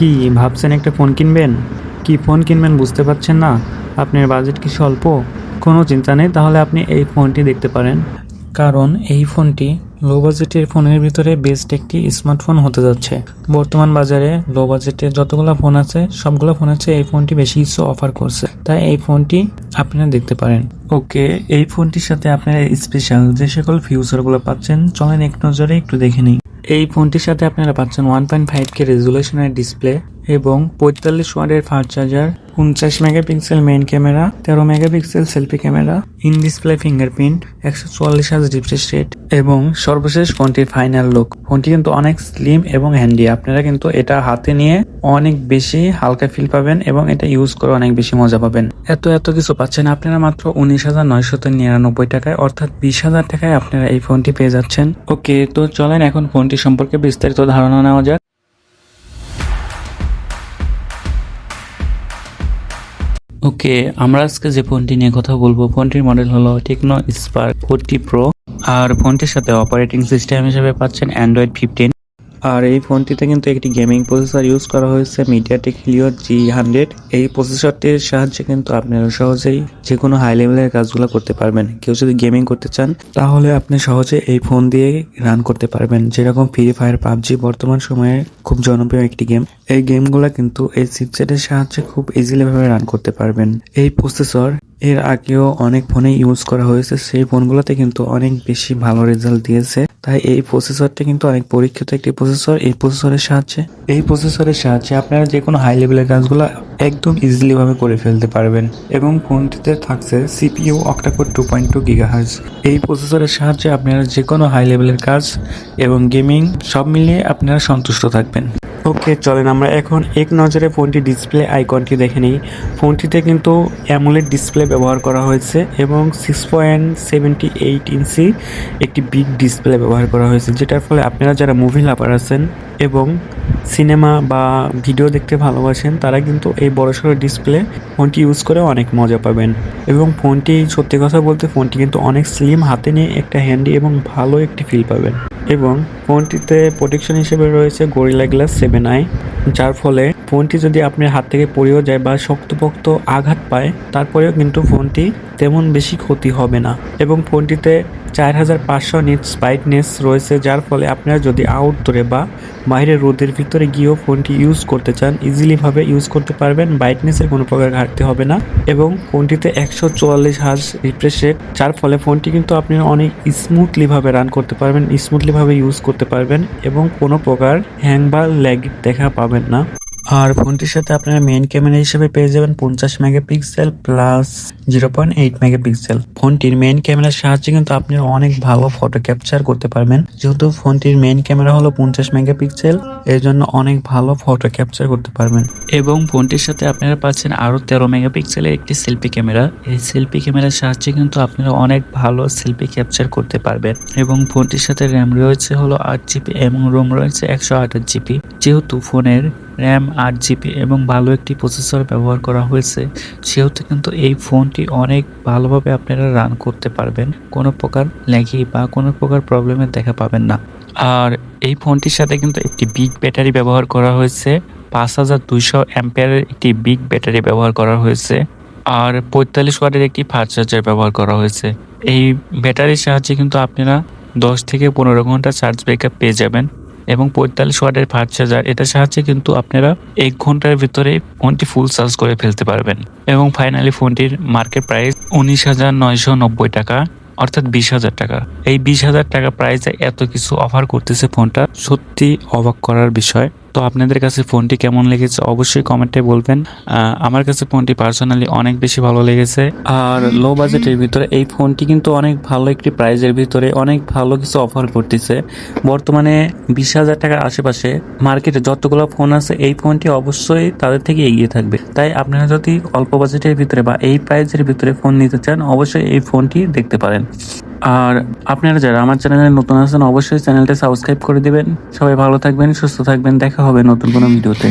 কি ভাবছেন একটা ফোন কিনবেন? কি ফোন কিনবেন বুঝতে পারছেন না? আপনার বাজেট কি স্বল্প? কোনো চিন্তা নেই, তাহলে আপনি এই ফোনটি দেখতে পারেন। কারণ এই ফোনটি লো বাজেটের ফোনের ভিতরে বেস্ট একটি স্মার্টফোন হতে যাচ্ছে। বর্তমান বাজারে লো বাজেটে যতগুলো ফোন আছে, সবগুলো ফোন আছে এই ফোনটি বেশি কিছু অফার করছে। তাই এই ফোনটি আপনারা দেখতে পারেন। ওকে এই ফোনটির সাথে আপনারা স্পেশাল যে সকল ফিউচারগুলো পাচ্ছেন, চলেন এক নজরে একটু দেখে নিই। এই ফোনটির সাথে আপনারা পাচ্ছেন ওয়ান পয়েন্ট ফাইভ কে রেজুলেশনের ডিসপ্লে এবং পঁয়তাল্লিশ ওয়াটের ফাস্ট চার্জার উনচাশ মেগাপিক্সেল মেইন ক্যামেরা তেরো megapixel selfie camera in display fingerprint একশো চুয়াল্লিশ হাজার রিফ্রেশ রেট এবং সর্বশেষ ফোনটির ফাইনাল লুক ফোনটি কিন্তু অনেক স্লিম এবং হ্যান্ডি আপনারা কিন্তু এটা হাতে নিয়ে অনেক বেশি হালকা ফিল পাবেন এবং এটা ইউজ করে অনেক বেশি মজা পাবেন। এত এত কিছু পাচ্ছেন আপনারা মাত্র উনিশ হাজার নয়শত নিরানব্বই টাকায়, অর্থাৎ বিশ হাজার টাকায় আপনারা এই ফোনটি পেয়ে যাচ্ছেন। ওকে, তো চলেন এখন ফোনটি সম্পর্কে বিস্তারিত ধারণা নেওয়া যাক। ওকে আমরা আজকে যে ফোনটি নিয়ে কথা বলব, ফোনটির মডেল হলো টেকনো স্পার্ক ফোরটি প্রো আর ফোনটির সাথে অপারেটিং সিস্টেম হিসেবে পাচ্ছেন অ্যান্ড্রয়েড ফিফটিন আর এই ফোনটিতে কিন্তু একটি গেমিং প্রসেসর ইউজ করা হয়েছে মিডিয়াটেক হিলিও জি হান্ড্রেড এই প্রসেসরটির সাহায্যে কিন্তু আপনারা সহজেই যে কোনো হাই লেভেলের কাজগুলো করতে পারবেন। কেউ যদি গেমিং করতে চান, তাহলে আপনি সহজে এই ফোন দিয়ে রান করতে পারবেন। যেরকম ফ্রি ফায়ার পাবজি বর্তমান সময়ে খুব জনপ্রিয় একটি গেম এই গেমগুলো কিন্তু এই চিপসেটের সাহায্যে খুব ইজিলি ভাবে রান করতে পারবেন। এই প্রসেসর এর আগেও অনেক ফোনে ইউজ করা হয়েছে। সেই ফোনগুলোতে কিন্তু অনেক বেশি ভালো রেজাল্ট দিয়েছে। তাই এই প্রসেসরটা কিন্তু অনেক পরীক্ষিত একটি প্রসেসর এই প্রসেসরের সাহায্যে, এই প্রসেসরের সাহায্যে আপনারা যে কোনো হাই লেভেলের কাজগুলো একদম ইজিলি ভাবে করে ফেলতে পারবেন। এবং ফোনটিতে থাকছে CPU octa core two point two gigahertz এই প্রসেসরের সাহায্যে আপনারা যে কোনো হাই লেভেলের কাজ এবং গেমিং সব মিলিয়ে আপনারা সন্তুষ্ট থাকবেন। ওকে, চলেন আমরা এখন এক নজরে ফোনটি ডিসপ্লে আইকনটি দেখে নিই। ফোনটিতে কিন্তু অ্যামোলেড ডিসপ্লে ব্যবহার করা হয়েছে এবং six point seventy eight inch একটি বিগ ডিসপ্লে ব্যবহার করা হয়েছে, যেটার ফলে আপনারা যারা মুভি লাভার আছেন এবং সিনেমা বা ভিডিও দেখতে ভালোবাসেন, তারা কিন্তু এই বড়সড় ডিসপ্লে ফোনটি ইউজ করে অনেক মজা পাবেন। এবং ফোনটি সত্যি কথা বলতে, ফোনটি কিন্তু অনেক স্লিম হাতে নিয়ে একটা হ্যান্ডি এবং ভালো একটি ফিল পাবেন। এবং ফোনটিতে প্রোটেকশন হিসেবে রয়েছে গরিলা গ্লাস সেভেন আই যার ফলে ফোনটি যদি আপনার হাত থেকে পড়েও যায় বা শক্তপোক্ত আঘাত পায়, তারপরেও কিন্তু ফোনটি তেমন বেশি ক্ষতি হবে না। এবং ফোনটিতে চার হাজার পাঁচশো নিটস ব্রাইটনেস রয়েছে, যার ফলে আপনারা যদি আউটডোরে বা বাইরে রোদের ভিতরে গিয়েও ফোনটি ইউজ করতে চান, ইজিলিভাবে ইউজ করতে পারবেন। ব্রাইটনেসের কোনো প্রকার ঘাটতি হবে না। এবং ফোনটিতে একশো চুয়াল্লিশ হাজ রিফ্রেশ যার ফলে ফোনটি কিন্তু আপনি অনেক স্মুথলিভাবে রান করতে পারবেন, স্মুথলিভাবে ইউজ করতে পারবেন এবং কোনো প্রকার হ্যাং বা ল্যাগ দেখা পাবেন না। আর ফোনটির সাথে আপনারা মেইন ক্যামেরা হিসেবে পেয়ে যাবেন পঞ্চাশ megapixel plus zero point eight megapixel ফোনটির মেইন ক্যামেরার সাহায্যে কিন্তু আপনি অনেক ভালো ফটো ক্যাপচার করতে পারবেন। যেহেতু ফোনটির মেইন ক্যামেরা হলো পঞ্চাশ মেগাপিক্সেল এর জন্য অনেক ভালো ফটো ক্যাপচার করতে পারবেন। এবং ফোনটির সাথে আপনারা পাচ্ছেন আরও তেরো মেগাপিক্সেলের একটি সেলফি ক্যামেরা এই সেলফি ক্যামেরার সাহায্যে কিন্তু আপনারা অনেক ভালো সেলফি ক্যাপচার করতে পারবেন। এবং ফোনটির সাথে র্যাম রয়েছে হলো আট জিবি এবং রোম রয়েছে একশো আঠাশ জিবি যেহেতু ফোনের র্যাম আট জিবি এবং ভালো একটি প্রসেসর ব্যবহার করা হয়েছে। সেহেতু কিন্তু এই ফোনটি অনেক ভালোভাবে আপনারা রান করতে পারবেন। কোনো প্রকার ল্যাগি বা কোনো প্রকার প্রবলেমের দেখা পাবেন না। আর এই ফোনটির সাথে কিন্তু একটি বিগ ব্যাটারি ব্যবহার করা হয়েছে। পাঁচ হাজার দুইশো অ্যাম্পিয়ারের একটি বিগ ব্যাটারি ব্যবহার করা হয়েছে। আর পঁয়তাল্লিশ ওয়াটের একটি ফাস্ট চার্জার ব্যবহার করা হয়েছে। এই ব্যাটারির সাহায্যে কিন্তু আপনারা দশ থেকে পনেরো ঘণ্টা চার্জ ব্যাকআপ পেয়ে যাবেন। এবং পঁয়তাল্লিশ ওয়াটের ফাস্ট চার্জার এটার সাহায্যে কিন্তু আপনারা এক ঘণ্টার ভিতরে ফোনটি ফুল চার্জ করে ফেলতে পারবেন। এবং ফাইনালি ফোনটির মার্কেট প্রাইস উনিশ হাজার নয়শো নব্বই টাকা, অর্থাৎ বিশ হাজার টাকা। এই বিশ হাজার টাকা প্রাইসে এত কিছু অফার করতেছে ফোনটা, সত্যি অবাক করার বিষয়। তো আপনাদের কাছে ফোনটি কেমন লেগেছে অবশ্যই কমেন্টে বলবেন। আমার কাছে ফোনটি পার্সোনালি অনেক বেশি ভালো লেগেছে। আর লো বাজেটের ভিতরে এই ফোনটি কিন্তু অনেক ভালো একটি প্রাইজের ভিতরে অনেক ভালো কিছু অফার করতেছে। বর্তমানে বিশ হাজার টাকার আশেপাশে মার্কেটে যতগুলো ফোন আছে, এই ফোনটি অবশ্যই তাদের থেকে এগিয়ে থাকবে। তাই আপনারা যদি অল্প বাজেটের ভিতরে বা এই প্রাইজের ভিতরে ফোন নিতে চান, অবশ্যই এই ফোনটি দেখতে পারেন। আর আপনারা যারা আমার চ্যানেলে নতুন আছেন, অবশ্যই চ্যানেলটা সাবস্ক্রাইব করে দিবেন। সবাই ভালো থাকবেন, সুস্থ থাকবেন, দেখা হবে নতুন কোনো ভিডিওতে।